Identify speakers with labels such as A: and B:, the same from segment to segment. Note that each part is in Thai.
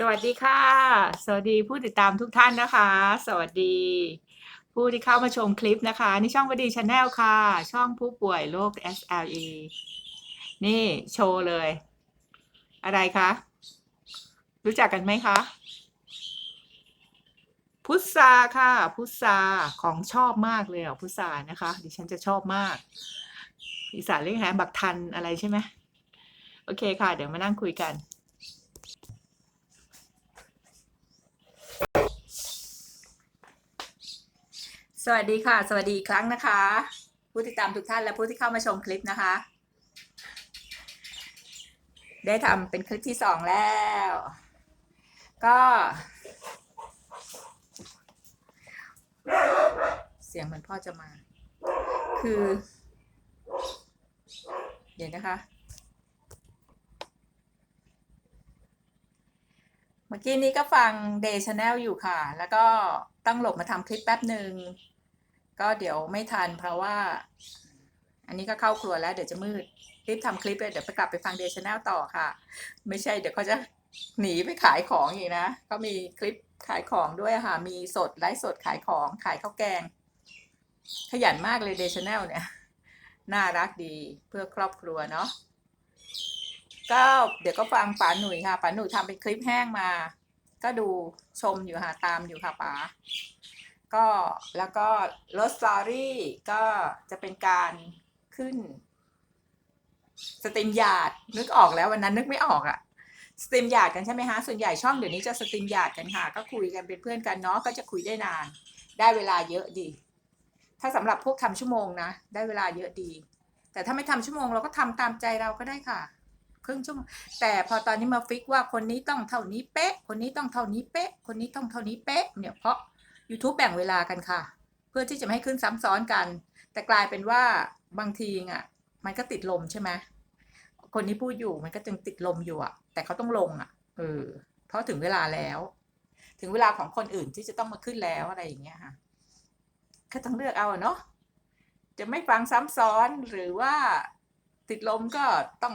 A: สวัสดีค่ะ สวัสดีผู้ติดตามทุกท่านนะคะ สวัสดี ผู้ที่เข้ามาชมคลิปนะคะนี่ช่องวดีชาแนลค่ะ ช่องผู้ป่วยโรค SLE นี่โชว์เลย อะไรคะ รู้จักกันไหมคะ พุทราค่ะ พุทราของชอบมากเลยอะพุทรานะคะ ดิฉันจะชอบมาก อีสานเรียกแฮมบักทันอะไรใช่ไหมโอเคค่ะ เดี๋ยวมานั่งคุยกัน สวัสดีค่ะ สวัสดีอีกครั้งนะคะ ผู้ติดตามทุกท่านและผู้ที่เข้ามาชมคลิปนะคะ ได้ทำเป็นคลิปที่สองแล้ว ก็ เสียงเหมือนพ่อจะมา คือ เดี๋ยวนะคะ เมื่อกี้นี้ก็ฟัง Day Channel อยู่ค่ะ แล้วก็ต้องหลบมาทำคลิปแป๊บหนึ่ง ก็เดี๋ยวไม่ทันเพราะว่า อันนี้ก็เข้าครัวแล้วเดี๋ยวจะมืดรีบทำคลิปเลยเดี๋ยวไปกลับไปฟัง Day Channel ต่อค่ะ ไม่ใช่เดี๋ยวเขาจะหนีไปขายของอีกนะก็มีคลิปขายของด้วยค่ะ มีสดไลฟ์สดขายของขายข้าวแกง ขยันมากเลย Day Channel เนี่ย น่ารักดีเพื่อครอบครัวเนาะก็เดี๋ยวก็ฟังป๋าหนุ่ยค่ะป๋าหนุ่ยทำเป็นคลิปแห้งมา ก็ดูชมอยู่ค่ะตามอยู่ค่ะป๋า ก็แล้วก็รถสตอรี่ก็จะเป็นการขึ้น สตรีมหยาดนึกออกแล้ววันนั้นนึกไม่ออกอะสตรีมหยาดกันใช่ไหมคะส่วนใหญ่ช่องเดี๋ยวนี้จะสตรีมหยาดกันค่ะ ก็คุยกันเป็นเพื่อนกันเนาะก็จะคุยได้นาน ได้เวลาเยอะดี ถ้าสำหรับพวกทำชั่วโมงนะได้เวลาเยอะดี แต่ถ้าไม่ทำชั่วโมงเราก็ทำตามใจเราก็ได้ค่ะครึ่งชั่วโมงแต่พอตอนนี้มาฟิกว่าคนนี้ต้องเท่านี้เป๊ะ คนนี้ต้องเท่านี้เป๊ะ คนนี้ต้องเท่านี้เป๊ะ เนี่ยเพราะ YouTube แบ่งเวลากันค่ะ เพื่อที่จะไม่ให้ขึ้นซ้ำซ้อนกัน แต่กลายเป็นว่าบางทีอะ มันก็ติดลมใช่ไหมคนที่พูดอยู่มันก็จึงติดลมอยู่อะ แต่เขาต้องลงอะเออเพราะถึงเวลาแล้ว ถึงเวลาของคนอื่นที่จะต้องมาขึ้นแล้วอะไรอย่างเงี้ยค่ะก็ต้องเลือกเอาเนาะจะไม่ฟังซ้ำซ้อนหรือว่าติดลมก็ต้อง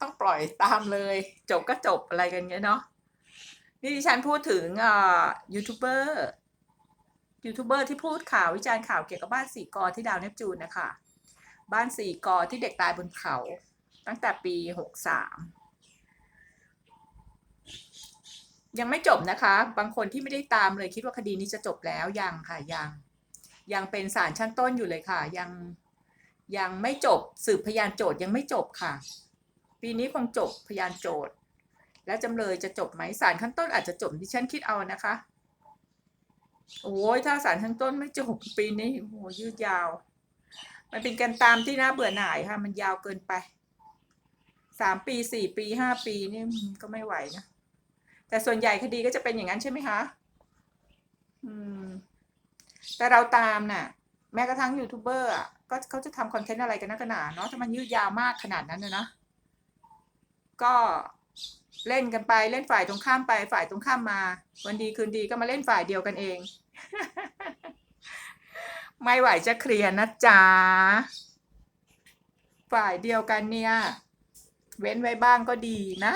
A: ต้องปล่อยตามเลย จบก็จบอะไรกันเงี้ยเนาะนี่ดิฉันพูดถึงอ่ายูทูบเบอร์ ยูทูบเบอร์ที่พูดข่าววิจารณ์ข่าวเกี่ยวกับบ้านสี่กอที่ดาวเนปจูนนะคะ บ้านสี่กอที่เด็กตายบนเขา ตั้งแต่ปีหกสามยังไม่จบนะคะ บางคนที่ไม่ได้ตามเลยคิดว่าคดีนี้จะจบแล้วยังค่ะยัง ยังเป็นศาลชั้นต้นอยู่เลยค่ะ ยังยังไม่จบสืบพยานโจทย์ยังไม่จบค่ะ ปีนี้คงจบพยานโจทย์ และจำเลยจะจบไหมศาลขั้นต้นอาจจะจบดิฉันคิดเอานะคะ โอ้ยถ้าศาลขั้นต้นไม่จบปีนี้โอ้โหยืดยาว มันเป็นการตามที่น่าเบื่อหน่ายค่ะ มันยาวเกินไปสามปีสี่ปีห้าปีนี่ก็ไม่ไหวนะแต่ส่วนใหญ่คดีก็จะเป็นอย่างนั้นใช่ไหมคะอืม แต่เราตามน่ะ แม้กระทั่งยูทูบเบอร์อะก็เขาจะทำคอนเทนต์อะไรกันนักกันหนาเนาะถ้ามันยืดยาวมากขนาดนั้นนะนะก็ เล่นกันไปเล่นฝ่ายตรงข้ามไปฝ่ายตรงข้ามมา วันดีคืนดีก็มาเล่นฝ่ายเดียวกันเอง ไม่ไหวจะเคลียร์นะจ๊ะฝ่ายเดียวกันเนี่ย เว้นไว้บ้างก็ดีนะ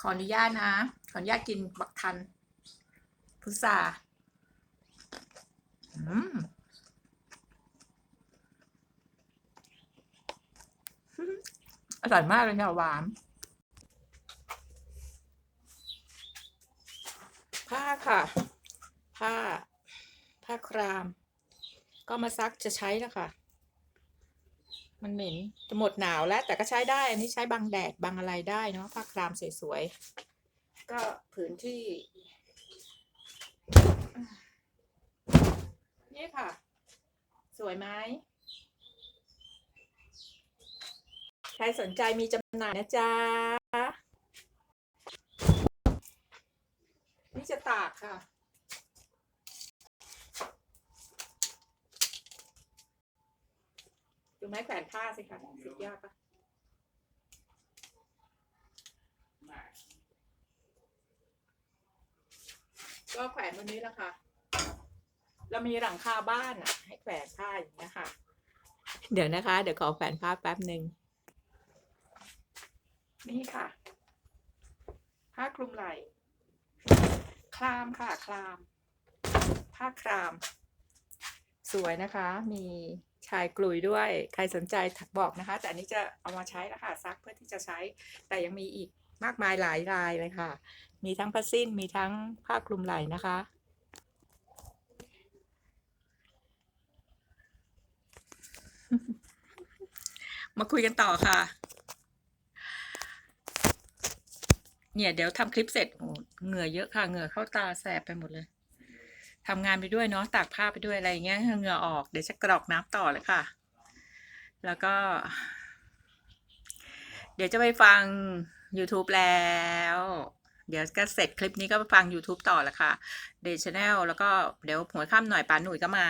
A: ขออนุญาตนะ ขออนุญาตกินบักทัน พุทราอืมอร่อยมากเลยค่ะหวาน ผ้า ค่ะ ผ้า ผ้าคราม ก็มาซักจะใช้แล้วค่ะ มันเหม็นจะหมดหนาวแล้ว แต่ก็ใช้ได้ อันนี้ใช้บังแดดบังอะไรได้เนาะผ้าครามสวยๆ ก็ผืนที่ นี่ค่ะ สวยไหมใครสนใจมีจำหน่ายนะจ๊ะ จะตากค่ะ ดูไม้แขวนผ้าสิคะสุดยอดปะก็แขวนบนนี้แหละค่ะ เรามีหลังคาบ้านอะ ให้แขวนผ้าอย่างเงี้ยค่ะ เดี๋ยวนะคะ เดี๋ยวขอแขวนผ้าแป๊บหนึ่งนี่ค่ะ ผ้าคลุมไหล่ คลามค่ะคลาม ผ้าคลาม สวยนะคะ มีชายกลุยด้วย ใครสนใจบอกนะคะ แต่อันนี้จะเอามาใช้แล้วค่ะซักเพื่อที่จะใช้ แต่ยังมีอีกมากมายหลายลายเลยค่ะ มีทั้งผ้าสิ้น มีทั้งผ้าคลุมไหล่นะคะ มาคุยกันต่อค่ะ เนี่ยเดี๋ยวทำคลิปเสร็จโอ้ เหงื่อเยอะค่ะ เหงื่อเข้าตาแสบไปหมดเลยทำงานไปด้วยเนาะตากผ้าไปด้วยอะไรอย่างเงี้ยเหงื่อออกเดี๋ยวจะกรอกน้ำต่อเลยค่ะ แล้วก็ เดี๋ยวจะไปฟัง YouTube แล้ว เดี๋ยวก็เสร็จคลิปนี้ก็ไปฟัง YouTube ต่อละค่ะเดชแนลแล้วก็เดี๋ยวหัวค่ำหน่อยปาหนุ่ยก็มา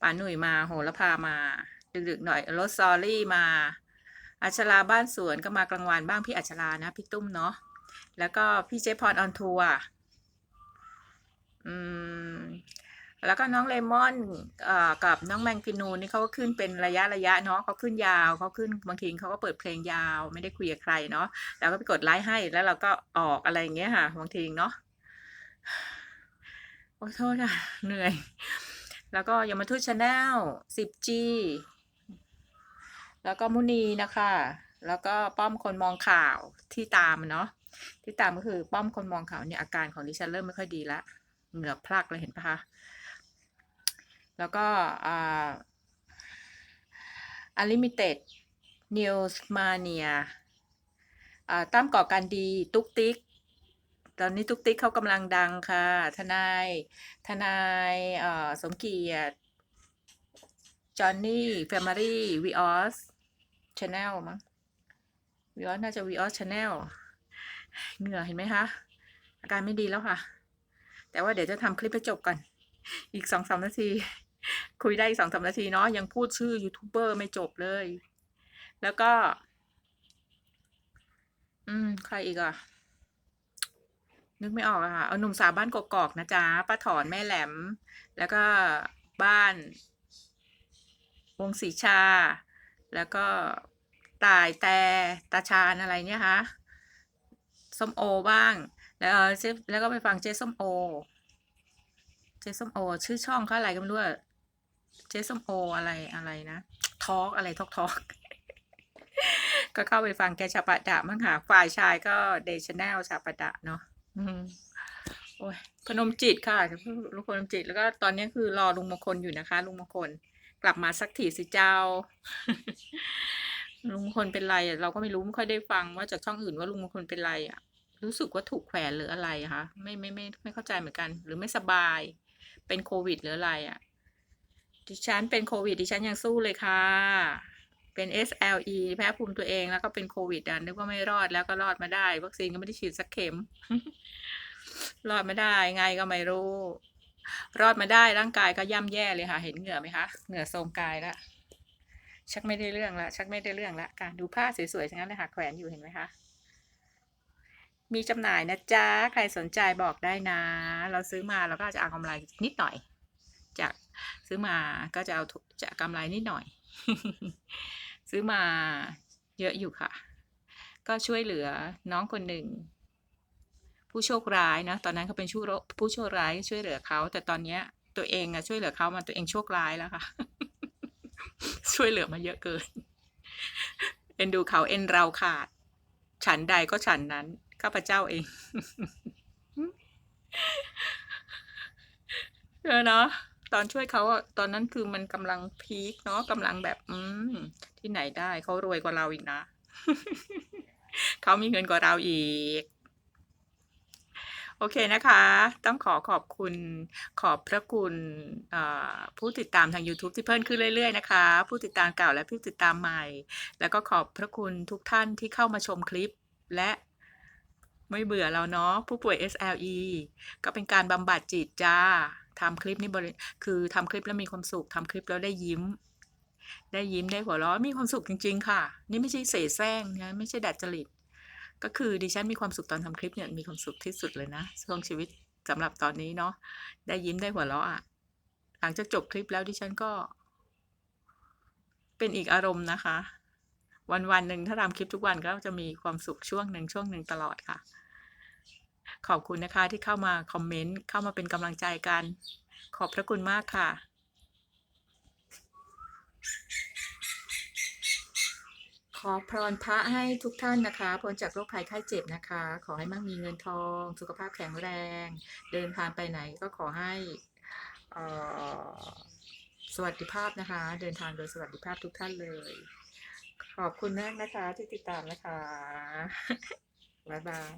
A: ปาหนุ่ยมาโหระพามาดึกๆหน่อยรถซอรี่มาอัชราบ้านสวนก็มากลางวันบ้างพี่อัชรานะพี่ตุ้มเนาะ แล้วก็พี่เจพรออนทัวร์อืมแล้วก็น้องเลมอนเอ่อกับน้องแมงกินูนี่เขาก็ขึ้นเป็นระยะระยะเนาะเขาขึ้นยาวเขาขึ้นบางทีเขาก็เปิดเพลงยาว ไม่ได้คุยกับใครเนาะแล้วก็ไปกดไลค์ให้แล้วเราก็ออกอะไรอย่างเงี้ยค่ะบางทีเนาะโอ้โทษค่ะเหนื่อย แล้วก็ยมาทูตชาแนล 10G แล้วก็มุนีนะคะ แล้วก็ป้อมคนมองข่าวที่ตามเนาะ ที่ตามก็คือป้อมคนมองเขาเนี่ยอาการของดิฉันเริ่มไม่ค่อยดีละเหงื่อพลักเลยเห็นปะคะ แล้วก็อ่า Unlimited News Mania อ่าตั้มก่อการดีตุกติ๊กตอนนี้ตุกติ๊กเขากำลังดังค่ะ ทนาย ทนายอ่อสมเกียรติจอห์นนี่แฟมิลี่วีออสชาแนลมั้งวีออสน่าจะวีออสชาแนล เหงื่อเห็นไหมคะ อาการไม่ดีแล้วค่ะ แต่ว่าเดี๋ยวจะทำคลิปให้จบก่อน อีกสองสามนาที คุยได้อีกสองสามนาทีเนาะ ยังพูดชื่อยูทูบเบอร์ไม่จบเลย แล้วก็ อืม ใครอีกอะ นึกไม่ออกอะค่ะ เอาหนุ่มสาวบ้านกกอกนะจ๊ะ ป้าถอนแม่แหลม แล้วก็บ้าน วงศรีชา แล้วก็ตายแต่ตาชาญอะไรเนี่ยคะ ส้มโอบ้าง แล้วเออแล้วก็ไปฟังเจ๊ส้มโอ เจ๊ส้มโอ ชื่อช่องเขาอะไรก็ไม่รู้เจ๊ส้มโออะไรอะไรนะทอกอะไรทอกทอกก็เข้าไปฟังแกชาปะดะมั้งค่ะฝ่ายชายก็เดชแนลชาปะดะเนาะโอ้ยพนมจิตค่ะลุงพนมจิตแล้วก็ตอนนี้คือรอลุงมงคลอยู่นะคะ ลุงมงคลกลับมาสักทีสิเจ้า ลุงมงคลเป็นไรอะเราก็ไม่รู้ไม่ค่อยได้ฟังว่าจากช่องอื่นว่าลุงมงคลเป็นไรอะ รู้สึกว่าถูกแขวนหรืออะไรคะไม่ไม่ไม่ไม่เข้าใจเหมือนกัน หรือไม่สบาย เป็นโควิดหรืออะไรอะดิฉันเป็นโควิด ดิฉันยังสู้เลยค่ะ เป็น SLE แพ้ภูมิตัวเองแล้วก็เป็นโควิดอะนึกว่าไม่รอดแล้วก็รอดมาได้ วัคซีนก็ไม่ได้ฉีดสักเข็ม รอดมาได้ไงก็ไม่รู้ รอดมาได้ร่างกายก็ย่ำแย่เลยค่ะ เห็นเหงื่อไหมคะเหงื่อโทรมกายแล้วชักไม่ได้เรื่องละชักไม่ได้เรื่องละการดูผ้าสวยๆทั้งนั้นเลยค่ะแขวนอยู่เห็นไหมคะ มีจำหน่ายนะจ๊ะ ใครสนใจบอกได้นะ เราซื้อมาเราก็จะเอากำไรนิดหน่อย จากซื้อมาก็จะเอาจะกำไรนิดหน่อย ซื้อมาเยอะอยู่ค่ะ ก็ช่วยเหลือน้องคนหนึ่ง ผู้โชคร้ายนะ ตอนนั้นเขาเป็นผู้ผู้โชคร้ายช่วยเหลือเขา แต่ตอนเนี้ยตัวเองอะช่วยเหลือเขามาตัวเองโชคร้ายแล้วค่ะ ช่วยเหลือมาเยอะเกิน เอ็นดูเขาเอ็นเราขาด ฉันใดก็ฉันนั้น ข้าพเจ้าเองเออเนาะตอนช่วยเขาอะตอนนั้นคือมันกำลังพีคเนาะกำลังแบบ อืมที่ไหนได้เขารวยกว่าเราอีกนะเขามีเงินกว่าเราอีก โอเคนะคะ ต้องขอขอบคุณขอบพระคุณผู้ติดตามทาง YouTube ที่เพิ่มขึ้นเรื่อย ๆ นะคะ ผู้ติดตามเก่าและผู้ติดตามใหม่ แล้วก็ขอบพระคุณทุกท่านที่เข้ามาชมคลิปและ ไม่เบื่อเราเนาะผู้ป่วย SLE ก็เป็นการบำบัดจิตจ้าทำคลิปนี้บริคือทำคลิปแล้วมีความสุขทำคลิปแล้วได้ยิ้ม ได้ยิ้มได้หัวเราะมีความสุขจริง ๆ ค่ะ นี่ไม่ใช่เสแสร้งนะไม่ใช่ดัดจริตก็คือดิฉันมีความสุขตอนทำคลิปเนี่ยมีความสุขที่สุดเลยนะช่วงชีวิตสำหรับตอนนี้เนาะได้ยิ้มได้หัวเราะอะหลังจากจบคลิปแล้วดิฉันก็ เป็นอีกอารมณ์นะคะ วันวันหนึ่งถ้าทำคลิปทุกวันก็จะมีความสุขช่วงหนึ่งช่วงหนึ่งตลอดค่ะ ขอบคุณนะคะที่เข้ามาคอมเมนต์เข้ามาเป็นกำลังใจกัน ขอบพระคุณมากค่ะ ขอพรพระให้ทุกท่านนะคะพ้นจากโรคภัยไข้เจ็บนะคะ ขอให้มั่งมีเงินทอง สุขภาพแข็งแรง เดินทางไปไหนก็ขอให้เอ่อสวัสดิภาพนะคะ เดินทางโดยสวัสดิภาพทุกท่านเลย ขอบคุณมากนะคะที่ติดตามนะคะ บ๊ายบาย